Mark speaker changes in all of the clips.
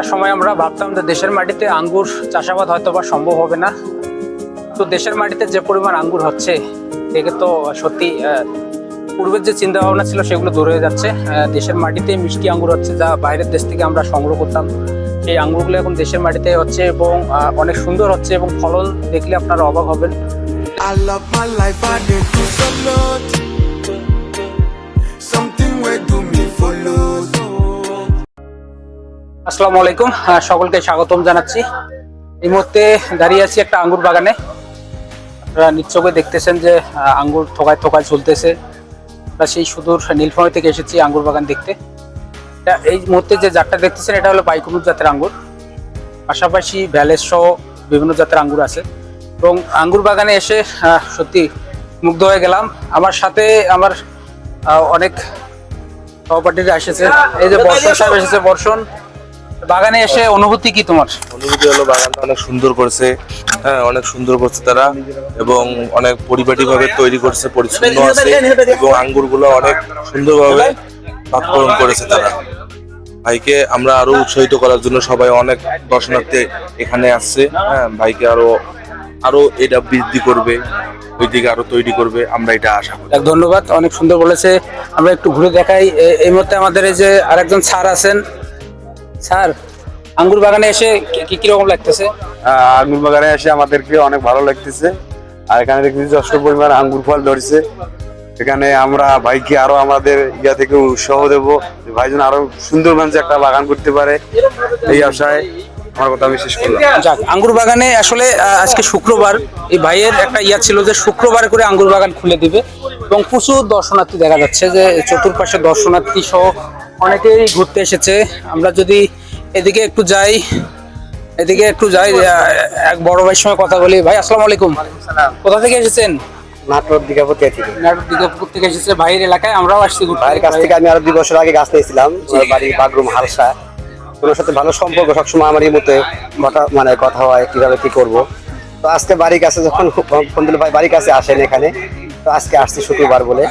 Speaker 1: একটা সময় আমরা ভাবতাম যে দেশের মাটিতে আঙ্গুর চাষাবাদ হয়তো বা সম্ভব হবে না। তো দেশের মাটিতে যে পরিমাণ আঙ্গুর হচ্ছে দেখে তো সত্যি পূর্বের যে চিন্তা ভাবনা ছিল সেগুলো দূর হয়ে যাচ্ছে। দেশের মাটিতে মিষ্টি আঙ্গুর হচ্ছে যা বাইরের দেশ থেকে আমরা সংগ্রহ করতাম। সেই আঙ্গুরগুলো এখন দেশের মাটিতে হচ্ছে এবং অনেক সুন্দর হচ্ছে এবং ফলন দেখলে আপনারা অবাক হবেন।
Speaker 2: I love my life, I did do some
Speaker 1: আসসালামু আলাইকুম। আহ, সকলকে স্বাগতম জানাচ্ছি। এই মুহূর্তে দাঁড়িয়ে আছি একটা আঙ্গুর বাগানে। আপনারা নিশ্চয়ই দেখতেছেন যে আঙ্গুর থোকায় থোকায় চলতেছে। আমরা সেই সুদূর নীলফামারী থেকে এসেছি আঙ্গুর বাগান দেখতে। এই মুহূর্তে যে জাতটা দেখতেছেন এটা হলো বাইকুনুর জাতের আঙ্গুর। পাশাপাশি ভ্যালেস সহ বিভিন্ন জাতের আঙ্গুর আছে। এবং আঙ্গুর বাগানে এসে সত্যি মুগ্ধ হয়ে গেলাম। আমার সাথে আমার অনেক সহপাঠীরা এসেছে। এই যে বর্ষণ সাহেব এসেছে। বর্ষণ বাগানে এসে অনুভূতি কি তোমার?
Speaker 3: অনুভূতি হলো বাগানটা অনেক সুন্দর করছে। হ্যাঁ অনেক সুন্দর করছে তারা এবং অনেক পরিপাটি ভাবে তৈরি করছে পরিচ্ছন্ন আছে এবং আঙ্গুরগুলো অনেক সুন্দরভাবে পাককরণ করেছে তারা। ভাইকে আমরা আরও উৎসাহিত করার জন্য সবাই অনেক দর্শনার্থী এখানে আসছে। হ্যাঁ ভাইকে আরও আরও এটা বৃদ্ধি করবে ওইদিকে আরও তৈরি করবে আমরা এটা আশা করি।
Speaker 1: ধন্যবাদ অনেক সুন্দর বলেছে। আমরা একটু ঘুরে দেখাই। এই মুহূর্তে আমাদের এই যে আরেকজন স্যার আছেন স্যার আঙ্গুর বাগানে এসে কি- কি রকম লাগতেছে?
Speaker 4: আঙ্গুর বাগানে এসে আমাদেরকে অনেক ভালো লাগতেছে। আর এখানে দেখতেছি যথেষ্ট পরিমাণ আঙ্গুর ফল ধরেছে। এখানে আমরা ভাইকে আরও আমাদের ইয়া থেকে উৎসাহ দেব ভাই যেন আরও সুন্দর মানুষ একটা বাগান করতে পারে এই আশায় আমার কথা আমি শেষ করলাম।
Speaker 1: যাক আঙ্গুর বাগানে আসলে আজকে শুক্রবার। এই ভাইয়ের একটা ইয়া ছিল যে শুক্রবার করে আঙ্গুর বাগান খুলে দিবে। এবং প্রচুর দর্শনার্থী দেখা যাচ্ছে যে চতুর্পাশে দর্শনার্থী সহ অনেকেই ঘুরতে এসেছে। আমরা যদি এদিকে একটু যাই এদিকে একটু যাই এক বড় ভাইয়ের সঙ্গে কথা বলি। ভাই আসসালামু আলাইকুম। কোথা থেকে এসেছেন?
Speaker 5: নাটোর দিঘাপতি থেকে।
Speaker 1: নাটোর দিগপুর থেকে এসেছে। ভাইয়ের এলাকায় আমরাও আসছি
Speaker 5: ভাইয়ের কাছ থেকে আমি আরও দুই বছর আগে গাছ নিয়েছিলাম। বাড়ি বাগরুম হালসা। ওনার সাথে ভালো সম্পর্ক সবসময় আমার এই মতে কথা মানে কথা হয় কীভাবে কি করব। তো আজকে বাড়ির কাছে যখন ফোন দিল ভাই বাড়ির কাছে আসেন এখানে। তো আজকে আসছি শুক্রবার বলে।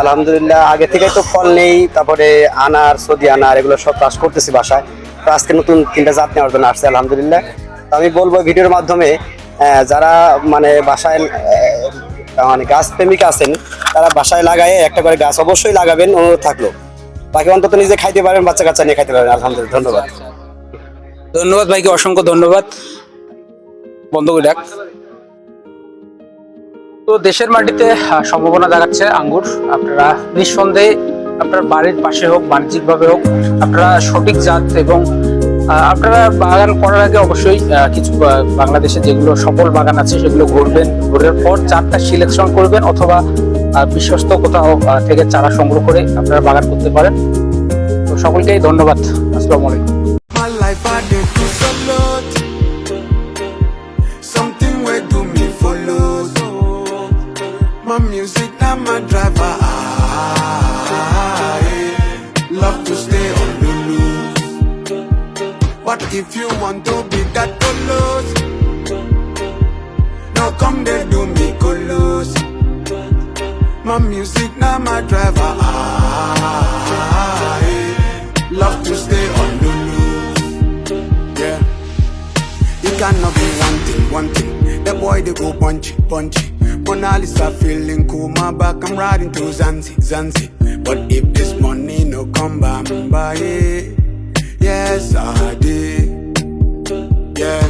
Speaker 5: আলহামদুলিল্লাহ, আগে থেকে তো ফল নেই, তারপরে আনার, সদি আনার, এগুলো সব চাষ করতেছি বাসায়। তো আজকে নতুন তিনটা জাত নেওয়ার জন্য আসছে, আলহামদুলিল্লাহ। তো আমি বলব ভিডিওর মাধ্যমে যারা মানে বাসায় মানে গাছ প্রেমিক আছেন, তারা বাসায় লাগায় একটা করে গাছ অবশ্যই লাগাবেন, অনুরোধ থাকল। বাকি অন্তত নিজে খাইতে পারেন, বাচ্চা কাচ্চা নিয়ে খাইতে পারেন, আলহামদুলিল্লাহ, ধন্যবাদ।
Speaker 1: ধন্যবাদ ভাইকে, অসংখ্য ধন্যবাদ। বন্ধ করে রাখ। তো দেশের মাটিতে সম্ভাবনা দেখাচ্ছে আঙ্গুর। আপনারা নিঃসন্দেহে আপনার বাড়ির পাশে হোক, বাণিজ্যিকভাবে হোক, আপনারা সঠিক জাত এবং আপনারা বাগান করার আগে অবশ্যই কিছু বাংলাদেশে যেগুলো সফল বাগান আছে সেগুলো ঘুরবেন। ঘুরার পর চারটা সিলেকশন করবেন অথবা বিশ্বস্ত কোথাও থেকে চারা সংগ্রহ করে আপনারা বাগান করতে পারেন। তো সকলকেই ধন্যবাদ। আসসালামু আলাইকুম।
Speaker 2: My driver. I love to stay on the loose. What if you want to be that colos? Now come there, do me colos. My music, now my driver. I love to stay on the loose. Yeah. It cannot be one thing, one thing. The boy they go punchy, punchy. Mona Lisa feeling cool, my back I'm riding to Zanzi, Zanzi. But if this money no come by, by it, yes I did. Yeah.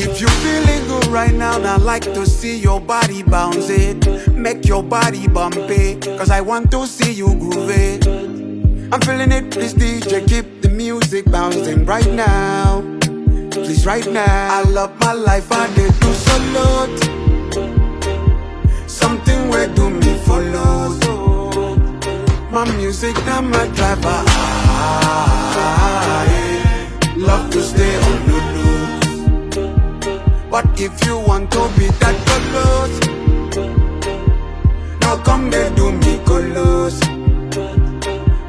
Speaker 2: If you feeling good right now, I like to see your body bounce it. Make your body bump it. Cause I want to see you groove it. I'm feeling it, please DJ, keep the music bouncing right now. Please, right now. I love my life, I did do so lot. My music, my driver. I love to stay on the loose. But if you want to be that close, now come there, do me close.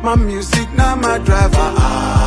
Speaker 2: My music, now my driver. I